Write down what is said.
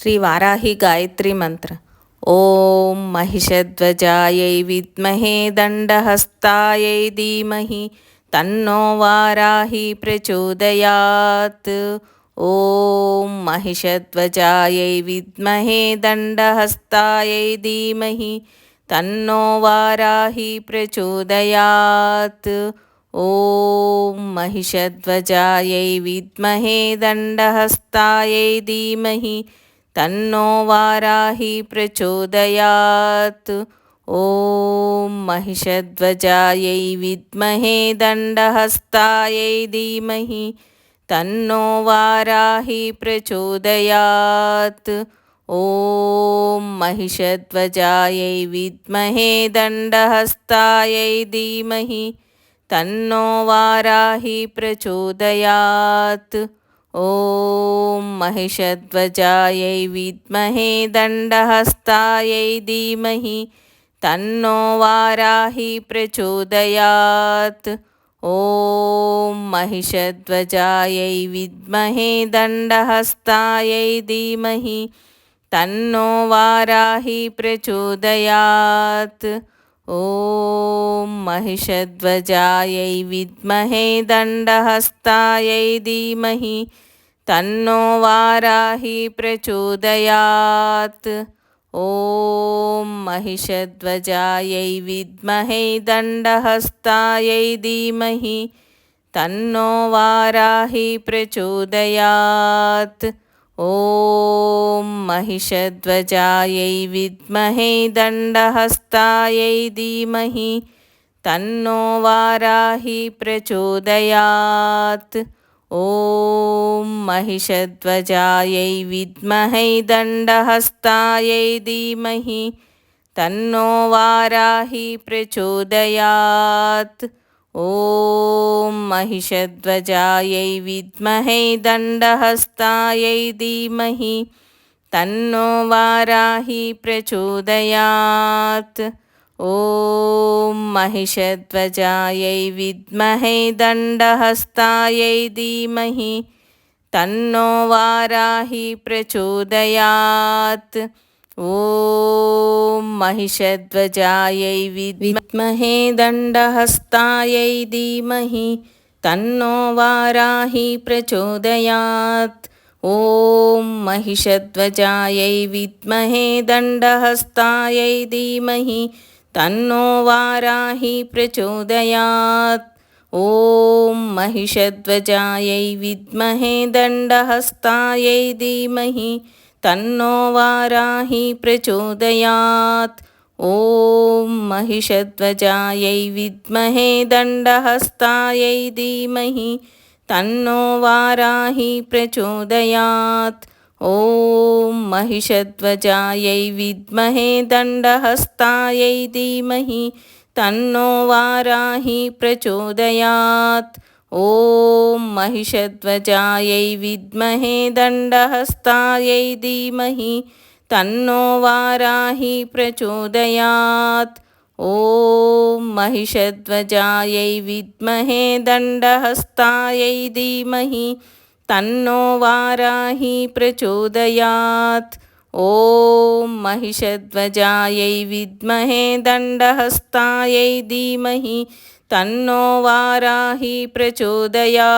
శ్రీ వారాహి గాయత్రి మంత్ర ఓం మహిషధ్వజాయై విద్మహే దండహస్తాయై ధీమహి తన్నో వారాహి ప్రచోదయాత్ ఓం మహిషధ్వజాయై విద్మహే దండహస్తాయై ధీమహి తన్నో వారాహి ప్రచోదయాత్ ఓం महिषध्वजायै विद्महे दण्डहस्तायै धीमहि तन्नो वाराहि प्रचोदयात् ॐ महिषध्वजायै विद्महे दण्डहस्तायै धीमहि तन्नो वाराहि प्रचोदयात् ॐ महिषध्वजायै विद्महे दण्डहस्तायै धीमहि तन्नो वाराहि प्रचोदयात् ॐ महिषध्वजायै विद्महे दण्डहस्तायै धीमहि तन्नो वाराहि प्रचोदयात् ॐ महिषध्वजायै विद्महे दण्डहस्तायै धीमहि तन्नो वाराहि प्रचोदयात् ॐ महिषध्वजायै विद्महे दण्डहस्तायै धीमहि తన్నో వారాహి ప్రచోదయాత్. ఓం మహిషధ్వజాయై విద్మహై దండహస్తాయై ధీమహి. తన్నో వారాహి ప్రచోదయాత్. ఓం మహిషధ్వజాయై విద్మహై దండహస్తాయై ధీమహి. తన్నో వారాహి ప్రచోదయాత్. ఓం महिषध्वजायै विद्महे दण्डहस्तायै धीमहि तन्नो वाराहि प्रचोदयात् ॐ महिषध्वजायै विद्महे दण्डहस्तायै धीमहि तन्नो वाराहि प्रचोदयात् ॐ महिषध्वजायै विद्महे दण्डहस्तायै धीमहि తన్నో వారాహి ప్రచోదయాత్. ఓం మహిషధ్వజాయై విద్మహే దండహస్తాయై ధీమహి. తన్నో వారాహి ప్రచోదయాత్. ఓం మహిషధ్వజాయై విద్మహే దండహస్తాయై ధీమహి. తన్నో వారాహి ప్రచోదయాత్. ॐ महिषध्वजायै विद्महे दण्डहस्तायै धीमहि तन्नो वाराहि प्रचोदयात्। ॐ महिषध्वजायै विद्महे दण्डहस्तायै धीमहि तन्नो वाराहि प्रचोदयात्। ॐ महिषध्वजायै विद्महे दण्डहस्तायै धीमहि తన్నో వారాహి ప్రచోదయాత్. ఓం మహిషధ్వజాయై విద్మహే దండహస్తాయై ధీమహి. తన్నో వారాహి ప్రచోదయాత్. ఓం మహిషధ్వజాయై విద్మహే దండహస్తాయై ధీమహి. తన్నో వారాహి ప్రచోదయాత్. ఓం మహిషధ్వజాయై విద్మహే దండహస్తాయై ధీమహి తన్నో వారాహి ప్రచోదయా